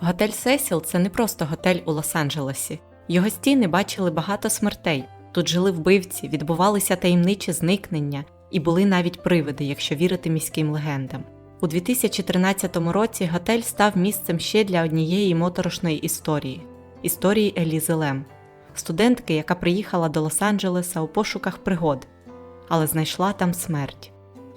Готель Сесіл це не просто готель у Лос-Анджелесі. Його стіни бачили багато смертей. Тут жили вбивці, відбувалися таємничі зникнення і були навіть привиди, якщо вірити міським легендам. У 2013 році готель став місцем ще для однієї моторошної історії історії Елізи Лем, студентки, яка приїхала до Лос-Анджелеса у пошуках пригод, але знайшла там смерть.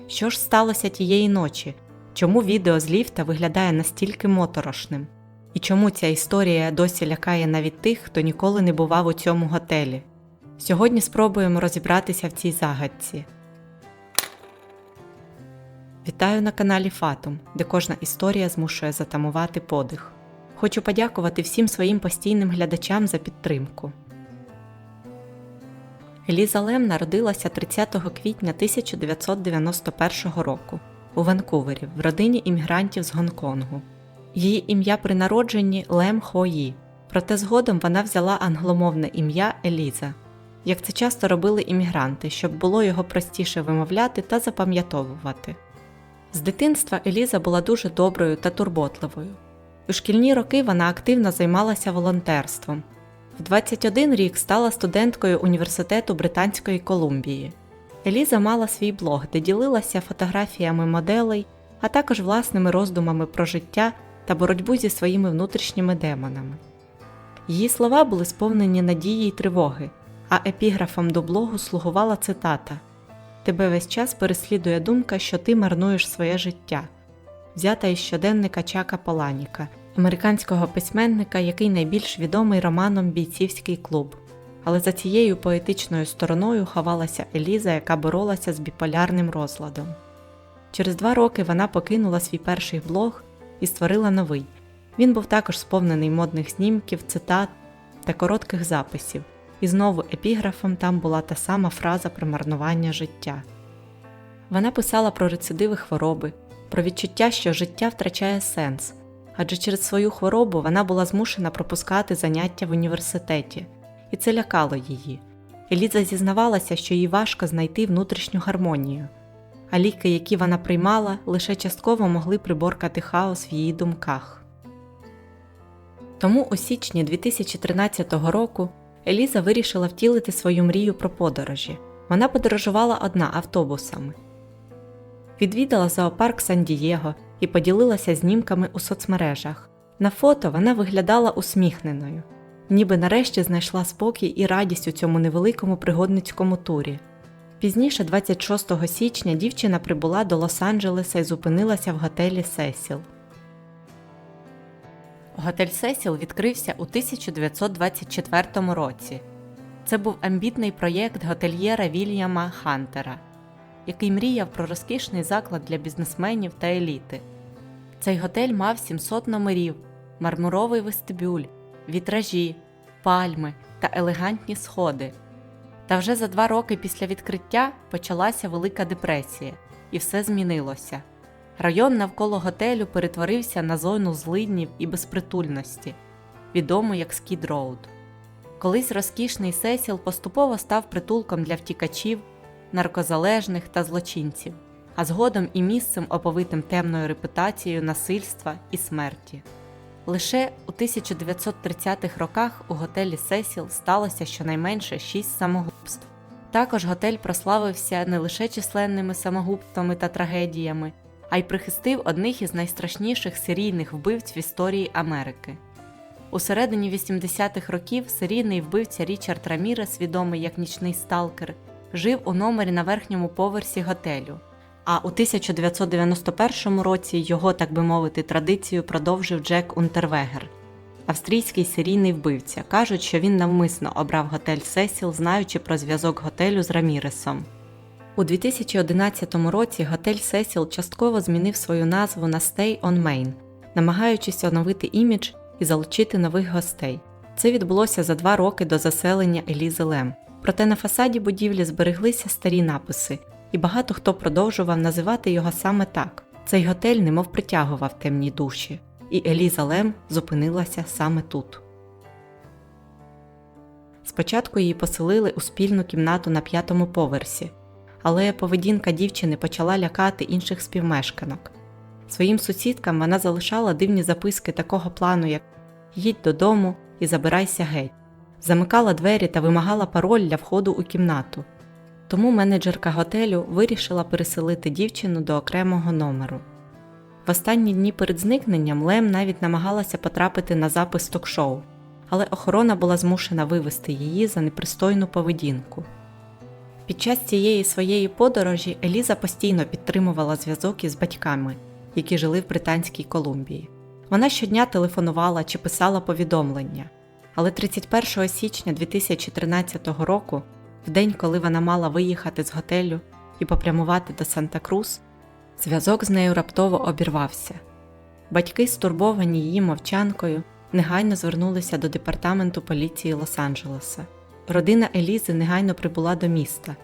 Що ж сталося тієї ночі? Чому відео з ліфта виглядає настільки моторошним? І чому ця історія досі лякає навіть тих, хто ніколи не бував у цьому готелі? Сьогодні спробуємо розібратися в цій загадці. Вітаю на каналі Фатум, де кожна історія змушує затамувати подих. Хочу подякувати всім своїм постійним глядачам за підтримку. Еліза Лем народилася 30 квітня 1991 року у Ванкувері в родині іммігрантів з Гонконгу. Її ім'я при народженні Лем Хої, проте згодом вона взяла англомовне ім'я Еліза, як це часто робили іммігранти, щоб було його простіше вимовляти та запам'ятовувати. З дитинства Еліза була дуже доброю та турботливою. У шкільні роки вона активно займалася волонтерством. В 21 рік стала студенткою університету Британської Колумбії. Еліза мала свій блог, де ділилася фотографіями моделей, а також власними роздумами про життя та боротьбу зі своїми внутрішніми демонами. Її слова були сповнені надії й тривоги, а епіграфом до блогу слугувала цитата Тебе весь час переслідує думка, що ти марнуєш своє життя, взята із щоденника Чака Поланіка, американського письменника, який найбільш відомий романом Бійцівський клуб. Але за цією поетичною стороною ховалася Еліза, яка боролася з біполярним розладом. Через два роки вона покинула свій перший блог і створила новий. Він був також сповнений модних знімків, цитат та коротких записів, і знову епіграфом там була та сама фраза про марнування життя. Вона писала про рецидиви хвороби, про відчуття, що життя втрачає сенс, адже через свою хворобу вона була змушена пропускати заняття в університеті, і це лякало її. Еліза зізнавалася, що їй важко знайти внутрішню гармонію, а ліки, які вона приймала, лише частково могли приборкати хаос в її думках. Тому у січні 2013 року Еліза вирішила втілити свою мрію про подорожі. Вона подорожувала одна автобусами. Відвідала зоопарк Сан-Дієго і поділилася знімками у соцмережах. На фото вона виглядала усміхненою, ніби нарешті знайшла спокій і радість у цьому невеликому пригодницькому турі. Пізніше, 26 січня, дівчина прибула до Лос-Анджелеса і зупинилася в готелі Сесіл. Готель Сесіл відкрився у 1924 році. Це був амбітний проєкт готельєра Вільяма Хантера, який мріяв про розкішний заклад для бізнесменів та еліти. Цей готель мав 700 номерів, мармуровий вестибюль, вітражі, пальми та елегантні сходи. Та вже за два роки після відкриття почалася Велика депресія, і все змінилося. Район навколо готелю перетворився на зону злиднів і безпритульності, відому як Скід Роуд. Колись розкішний сесіл поступово став притулком для втікачів, наркозалежних та злочинців, а згодом і місцем, оповитим темною репутацією насильства і смерті. Лише у 1930-х роках у готелі Сесіл сталося щонайменше шість самогубств. Також готель прославився не лише численними самогубствами та трагедіями, а й прихистив одних із найстрашніших серійних вбивць в історії Америки. У середині 80-х років серійний вбивця Річард Рамірес, відомий як нічний сталкер, жив у номері на верхньому поверсі готелю. А у 1991 році його, так би мовити, традицію продовжив Джек Унтервегер, австрійський серійний вбивця. Кажуть, що він навмисно обрав готель Сесіл, знаючи про зв'язок готелю з Раміресом. У 2011 році готель Сесіл частково змінив свою назву на Stay on Main, намагаючись оновити імідж і залучити нових гостей. Це відбулося за два роки до заселення Елізи Лем. Проте на фасаді будівлі збереглися старі написи, і багато хто продовжував називати його саме так. Цей готель немов притягував темні душі, і Еліза Лем зупинилася саме тут. Спочатку її поселили у спільну кімнату на п'ятому поверсі, але поведінка дівчини почала лякати інших співмешканок. Своїм сусідкам вона залишала дивні записки такого плану, як Їдь додому і забирайся геть, замикала двері та вимагала пароль для входу у кімнату. Тому менеджерка готелю вирішила переселити дівчину до окремого номеру. В останні дні перед зникненням Лем навіть намагалася потрапити на запис ток-шоу, але охорона була змушена вивести її за непристойну поведінку. Під час цієї своєї подорожі Еліза постійно підтримувала зв'язок із батьками, які жили в Британській Колумбії. Вона щодня телефонувала чи писала повідомлення. Але 31 січня 2013 року, в день, коли вона мала виїхати з готелю і попрямувати до Санта-Крус, зв'язок з нею раптово обірвався. Батьки, стурбовані її мовчанкою, негайно звернулися до департаменту поліції Лос-Анджелеса. Родина Елізи негайно прибула до міста.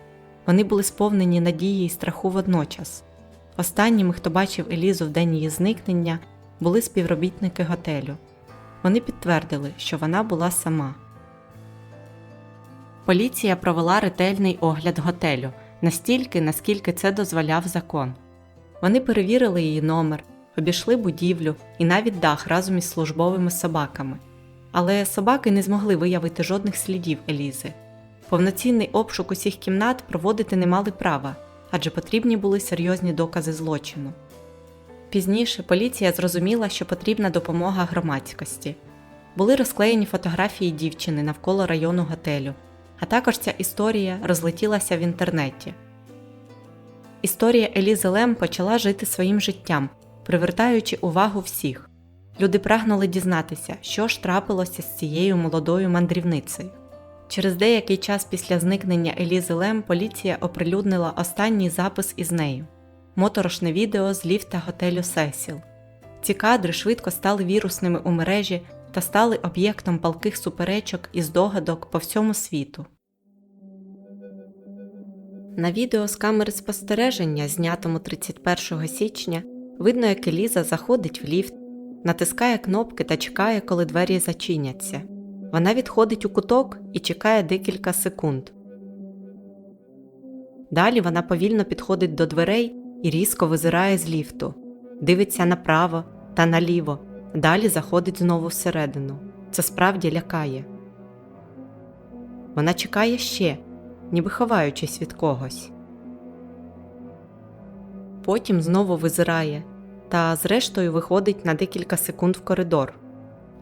Вони були сповнені надії і страху водночас. Останніми, хто бачив Елізу в день її зникнення, були співробітники готелю. Вони підтвердили, що вона була сама. Поліція провела ретельний огляд готелю настільки, наскільки це дозволяв закон. Вони перевірили її номер, обійшли будівлю і навіть дах разом із службовими собаками. Але собаки не змогли виявити жодних слідів Елізи. Повноцінний обшук усіх кімнат проводити не мали права, адже потрібні були серйозні докази злочину. Пізніше поліція зрозуміла, що потрібна допомога громадськості. Були розклеєні фотографії дівчини навколо району готелю, а також ця історія розлетілася в інтернеті. Історія Елізи Лем почала жити своїм життям, привертаючи увагу всіх. Люди прагнули дізнатися, що ж трапилося з цією молодою мандрівницею. Через деякий час після зникнення Елізи Лем поліція оприлюднила останній запис із нею моторошне відео з ліфта готелю Сесіл. Ці кадри швидко стали вірусними у мережі та стали об'єктом палких суперечок і здогадок по всьому світу. На відео з камери спостереження, знятому 31 січня, видно, як Еліза заходить в ліфт, натискає кнопки та чекає, коли двері зачиняться. Вона відходить у куток і чекає декілька секунд. Далі вона повільно підходить до дверей і різко визирає з ліфту, дивиться направо та наліво, далі заходить знову всередину. Це справді лякає. Вона чекає ще, ніби ховаючись від когось. Потім знову визирає та, зрештою, виходить на декілька секунд в коридор.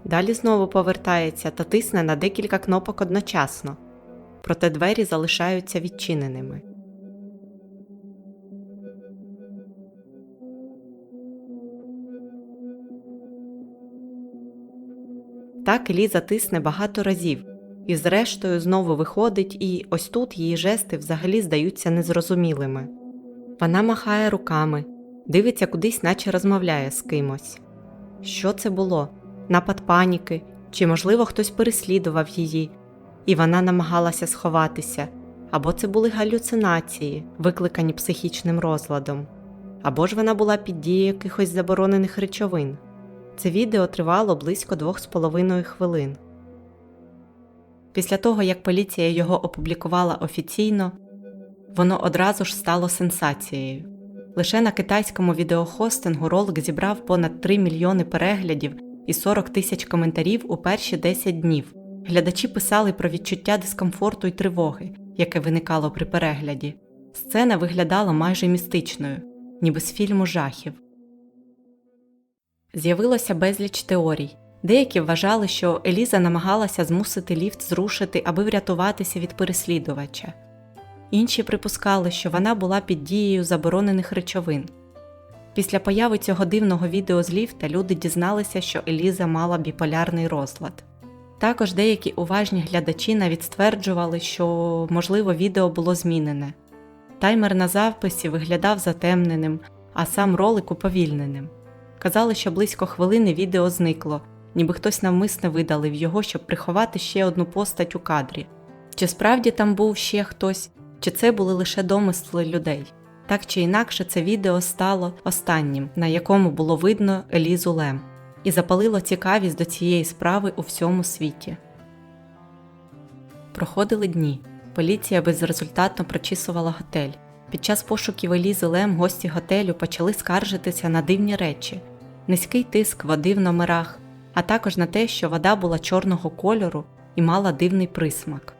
Далі знову повертається та тисне на декілька кнопок одночасно, проте двері залишаються відчиненими. Так Ліза тисне багато разів, і зрештою знову виходить, і ось тут її жести взагалі здаються незрозумілими. Вона махає руками, дивиться кудись, наче розмовляє з кимось. Що це було? Напад паніки, чи, можливо, хтось переслідував її, і вона намагалася сховатися, або це були галюцинації, викликані психічним розладом, або ж вона була під дією якихось заборонених речовин. Це відео тривало близько двох з половиною хвилин. Після того, як поліція його опублікувала офіційно, воно одразу ж стало сенсацією. Лише на китайському відеохостингу ролик зібрав понад 3 мільйони переглядів і 40 тисяч коментарів у перші 10 днів. Глядачі писали про відчуття дискомфорту і тривоги, яке виникало при перегляді. Сцена виглядала майже містичною, ніби з фільму жахів. З'явилося безліч теорій. Деякі вважали, що Еліза намагалася змусити ліфт зрушити, аби врятуватися від переслідувача. Інші припускали, що вона була під дією заборонених речовин. Після появи цього дивного відео з ліфта люди дізналися, що Еліза мала біполярний розлад. Також деякі уважні глядачі навіть стверджували, що, можливо, відео було змінене. Таймер на записі виглядав затемненим, а сам ролик уповільненим. Казали, що близько хвилини відео зникло, ніби хтось навмисне видалив його, щоб приховати ще одну постать у кадрі. Чи справді там був ще хтось, чи це були лише домисли людей. Так чи інакше, це відео стало останнім, на якому було видно Елізу Лем, і запалило цікавість до цієї справи у всьому світі. Проходили дні. Поліція безрезультатно прочісувала готель. Під час пошуків Елізи Лем гості готелю почали скаржитися на дивні речі: низький тиск води в номерах, а також на те, що вода була чорного кольору і мала дивний присмак.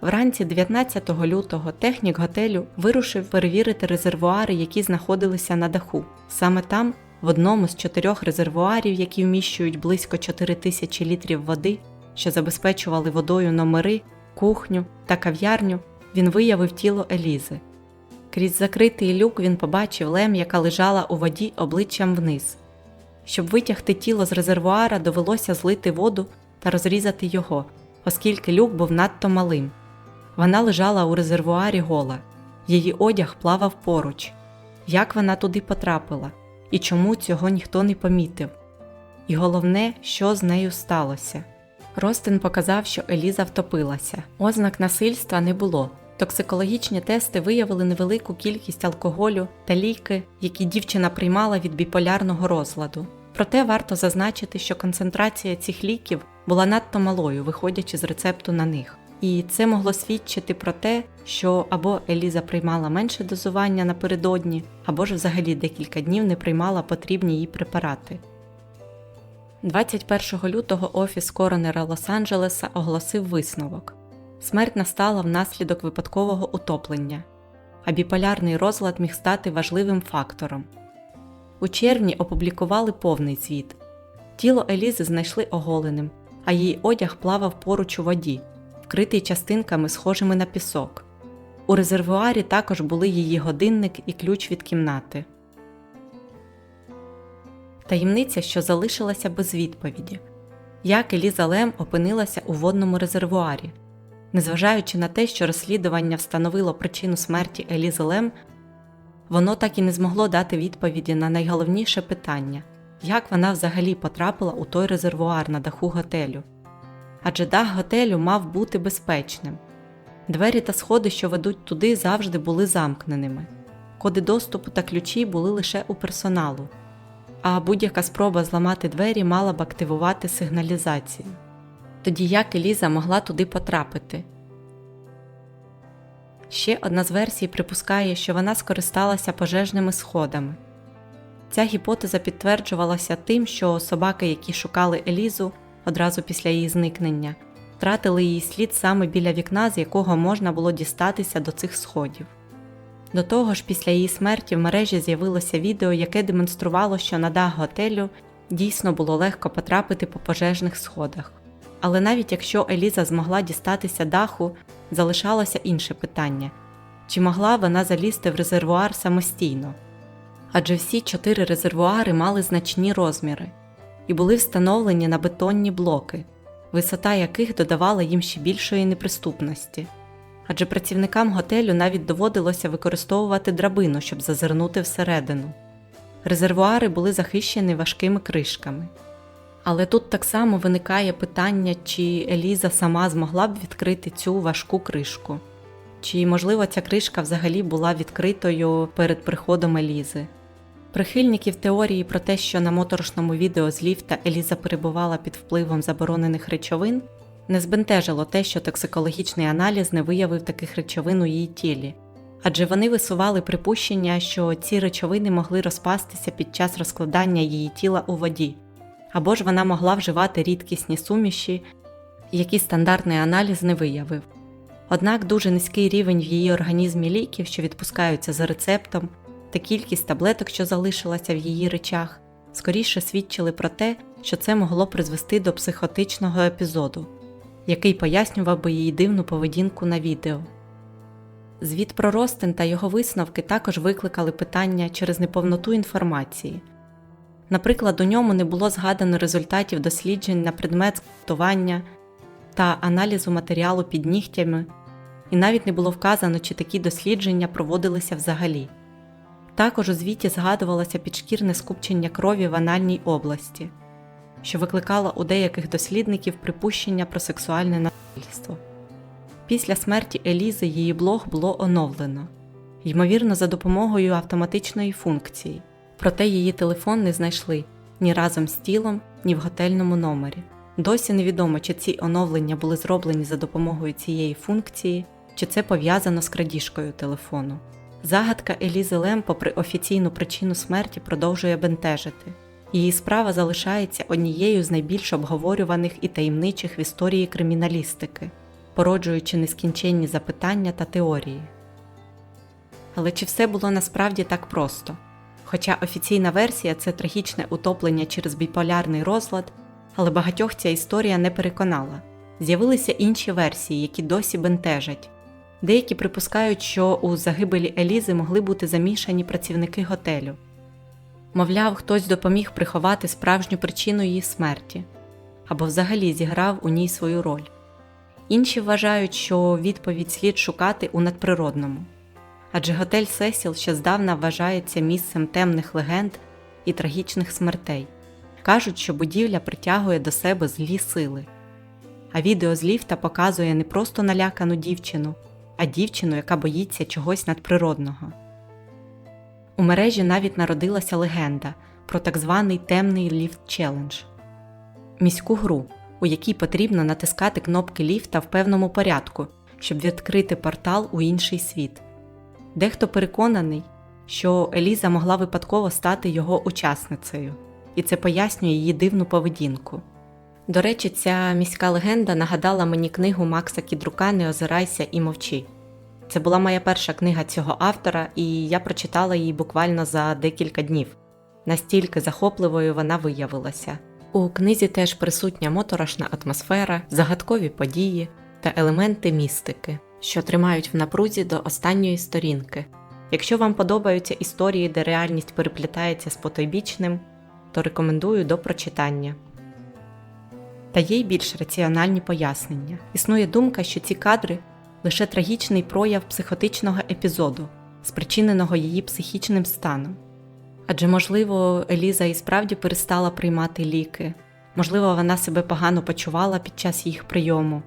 Вранці 19 лютого технік готелю вирушив перевірити резервуари, які знаходилися на даху. Саме там, в одному з чотирьох резервуарів, які вміщують близько 4 тисячі літрів води, що забезпечували водою номери, кухню та кав'ярню, він виявив тіло Елізи. Крізь закритий люк він побачив лем, яка лежала у воді обличчям вниз. Щоб витягти тіло з резервуара, довелося злити воду та розрізати його, оскільки люк був надто малим. Вона лежала у резервуарі гола, її одяг плавав поруч. Як вона туди потрапила і чому цього ніхто не помітив? І головне, що з нею сталося. Ростин показав, що Еліза втопилася. Ознак насильства не було. Токсикологічні тести виявили невелику кількість алкоголю та ліки, які дівчина приймала від біполярного розладу. Проте варто зазначити, що концентрація цих ліків була надто малою, виходячи з рецепту на них. І це могло свідчити про те, що або Еліза приймала менше дозування напередодні, або ж взагалі декілька днів не приймала потрібні їй препарати. 21 лютого офіс коронера Лос-Анджелеса оголосив висновок. Смерть настала внаслідок випадкового утоплення, а біполярний розлад міг стати важливим фактором. У червні опублікували повний звіт. Тіло Елізи знайшли оголеним, а її одяг плавав поруч у воді, вкритий частинками, схожими на пісок. У резервуарі також були її годинник і ключ від кімнати. Таємниця, що залишилася без відповіді. Як Еліза Лем опинилася у водному резервуарі. Незважаючи на те, що розслідування встановило причину смерті Елізи Лем, воно так і не змогло дати відповіді на найголовніше питання як вона взагалі потрапила у той резервуар на даху готелю. Адже дах готелю мав бути безпечним. Двері та сходи, що ведуть туди, завжди були замкненими. Коди доступу та ключі були лише у персоналу, а будь-яка спроба зламати двері мала б активувати сигналізацію. Тоді як Еліза могла туди потрапити? Ще одна з версій припускає, що вона скористалася пожежними сходами. Ця гіпотеза підтверджувалася тим, що собаки, які шукали Елізу одразу після її зникнення, втратили її слід саме біля вікна, з якого можна було дістатися до цих сходів. До того ж, після її смерті в мережі з'явилося відео, яке демонструвало, що на дах готелю дійсно було легко потрапити по пожежних сходах. Але навіть якщо Еліза змогла дістатися даху, залишалося інше питання чи могла вона залізти в резервуар самостійно? Адже всі чотири резервуари мали значні розміри і були встановлені на бетонні блоки, висота яких додавала їм ще більшої неприступності. Адже працівникам готелю навіть доводилося використовувати драбину, щоб зазирнути всередину. Резервуари були захищені важкими кришками. Але тут так само виникає питання, чи Еліза сама змогла б відкрити цю важку кришку, чи, можливо, ця кришка взагалі була відкритою перед приходом Елізи. Прихильників теорії про те, що на моторошному відео з ліфта Еліза перебувала під впливом заборонених речовин, не збентежило те, що токсикологічний аналіз не виявив таких речовин у її тілі, адже вони висували припущення, що ці речовини могли розпастися під час розкладання її тіла у воді, або ж вона могла вживати рідкісні суміші, які стандартний аналіз не виявив. Однак дуже низький рівень в її організмі ліків, що відпускаються за рецептом, та кількість таблеток, що залишилася в її речах, скоріше свідчили про те, що це могло призвести до психотичного епізоду, який пояснював би її дивну поведінку на відео. Звіт про Ростен та його висновки також викликали питання через неповноту інформації. Наприклад, у ньому не було згадано результатів досліджень на предмет скриптування та аналізу матеріалу під нігтями, і навіть не було вказано, чи такі дослідження проводилися взагалі. Також у звіті згадувалося підшкірне скупчення крові в анальній області, що викликало у деяких дослідників припущення про сексуальне насильство. Після смерті Елізи її блог було оновлено, ймовірно, за допомогою автоматичної функції, проте її телефон не знайшли ні разом з тілом, ні в готельному номері. Досі невідомо, чи ці оновлення були зроблені за допомогою цієї функції, чи це пов'язано з крадіжкою телефону. Загадка Елізи Лем, попри офіційну причину смерті, продовжує бентежити. Її справа залишається однією з найбільш обговорюваних і таємничих в історії криміналістики, породжуючи нескінченні запитання та теорії. Але чи все було насправді так просто? Хоча офіційна версія це трагічне утоплення через біполярний розлад, але багатьох ця історія не переконала. З'явилися інші версії, які досі бентежать. Деякі припускають, що у загибелі Елізи могли бути замішані працівники готелю. Мовляв, хтось допоміг приховати справжню причину її смерті або взагалі зіграв у ній свою роль. Інші вважають, що відповідь слід шукати у надприродному. Адже готель Сесіл ще здавна вважається місцем темних легенд і трагічних смертей. Кажуть, що будівля притягує до себе злі сили. А відео з ліфта показує не просто налякану дівчину, а дівчину, яка боїться чогось надприродного. У мережі навіть народилася легенда про так званий темний ліфт челендж міську гру, у якій потрібно натискати кнопки ліфта в певному порядку, щоб відкрити портал у інший світ. Дехто переконаний, що Еліза могла випадково стати його учасницею, і це пояснює її дивну поведінку. До речі, ця міська легенда нагадала мені книгу Макса Кідрука Не озирайся і мовчи. Це була моя перша книга цього автора, і я прочитала її буквально за декілька днів. Настільки захопливою вона виявилася. У книзі теж присутня моторошна атмосфера, загадкові події та елементи містики, що тримають в напрузі до останньої сторінки. Якщо вам подобаються історії, де реальність переплітається з потойбічним, то рекомендую до прочитання. Та є й більш раціональні пояснення. Існує думка, що ці кадри лише трагічний прояв психотичного епізоду, спричиненого її психічним станом. Адже, можливо, Еліза і справді перестала приймати ліки, можливо, вона себе погано почувала під час їх прийому,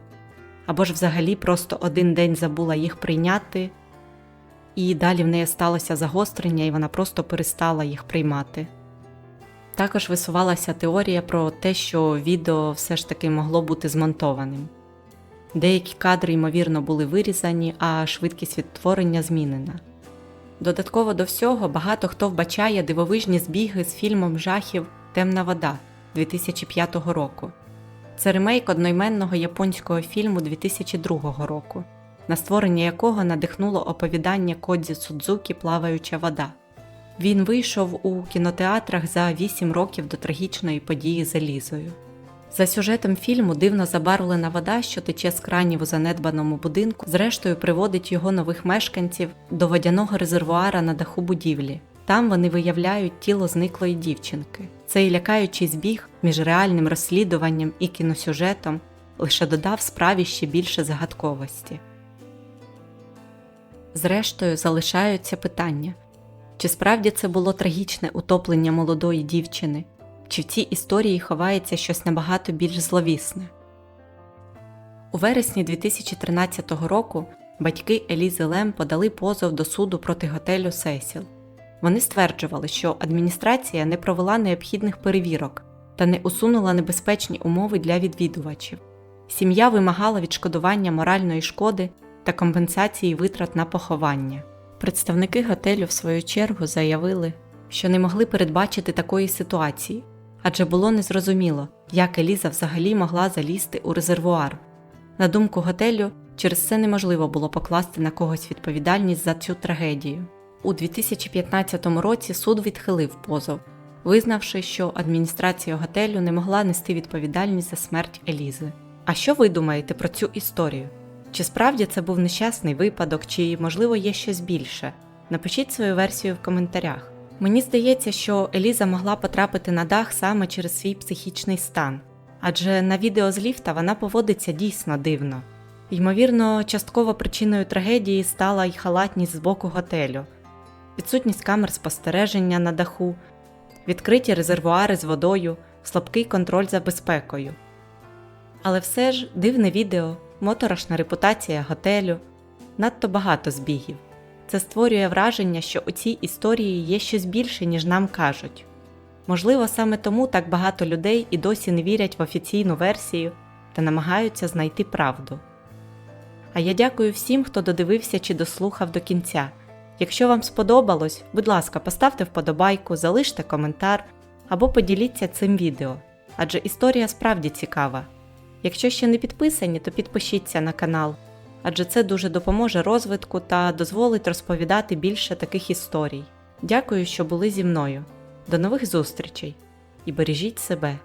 або ж взагалі просто один день забула їх прийняти, і далі в неї сталося загострення, і вона просто перестала їх приймати. Також висувалася теорія про те, що відео все ж таки могло бути змонтованим. Деякі кадри, ймовірно, були вирізані, а швидкість відтворення змінена. Додатково до всього багато хто вбачає дивовижні збіги з фільмом жахів Темна вода 2005 року. Це ремейк одноіменного японського фільму 2002 року, на створення якого надихнуло оповідання Кодзі Судзукі Плаваюча вода. Він вийшов у кінотеатрах за 8 років до трагічної події з Елізою. За сюжетом фільму дивно забарвлена вода, що тече з кранів у занедбаному будинку, зрештою приводить його нових мешканців до водяного резервуара на даху будівлі. Там вони виявляють тіло зниклої дівчинки. Цей лякаючий збіг між реальним розслідуванням і кіносюжетом лише додав справі ще більше загадковості. Зрештою, залишаються питання чи справді це було трагічне утоплення молодої дівчини, чи в цій історії ховається щось набагато більш зловісне. У вересні 2013 року батьки Елізи Лем подали позов до суду проти готелю Сесіл. Вони стверджували, що адміністрація не провела необхідних перевірок та не усунула небезпечні умови для відвідувачів. Сім'я вимагала відшкодування моральної шкоди та компенсації витрат на поховання. Представники готелю, в свою чергу, заявили, що не могли передбачити такої ситуації, адже було незрозуміло, як Еліза взагалі могла залізти у резервуар. На думку готелю, через це неможливо було покласти на когось відповідальність за цю трагедію. У 2015 році суд відхилив позов, визнавши, що адміністрація готелю не могла нести відповідальність за смерть Елізи. А що ви думаєте про цю історію? Чи справді це був нещасний випадок, чи, можливо, є щось більше? Напишіть свою версію в коментарях. Мені здається, що Еліза могла потрапити на дах саме через свій психічний стан, адже на відео з ліфта вона поводиться дійсно дивно. Ймовірно, частково причиною трагедії стала й халатність з боку готелю, відсутність камер спостереження на даху, відкриті резервуари з водою, слабкий контроль за безпекою. Але все ж дивне відео, моторошна репутація готелю, надто багато збігів. Це створює враження, що у цій історії є щось більше, ніж нам кажуть. Можливо, саме тому так багато людей і досі не вірять в офіційну версію та намагаються знайти правду. А я дякую всім, хто додивився чи дослухав до кінця. Якщо вам сподобалось, будь ласка, поставте вподобайку, залиште коментар або поділіться цим відео, адже історія справді цікава. Якщо ще не підписані, то підпишіться на канал, адже це дуже допоможе розвитку та дозволить розповідати більше таких історій. Дякую, що були зі мною. До нових зустрічей і бережіть себе!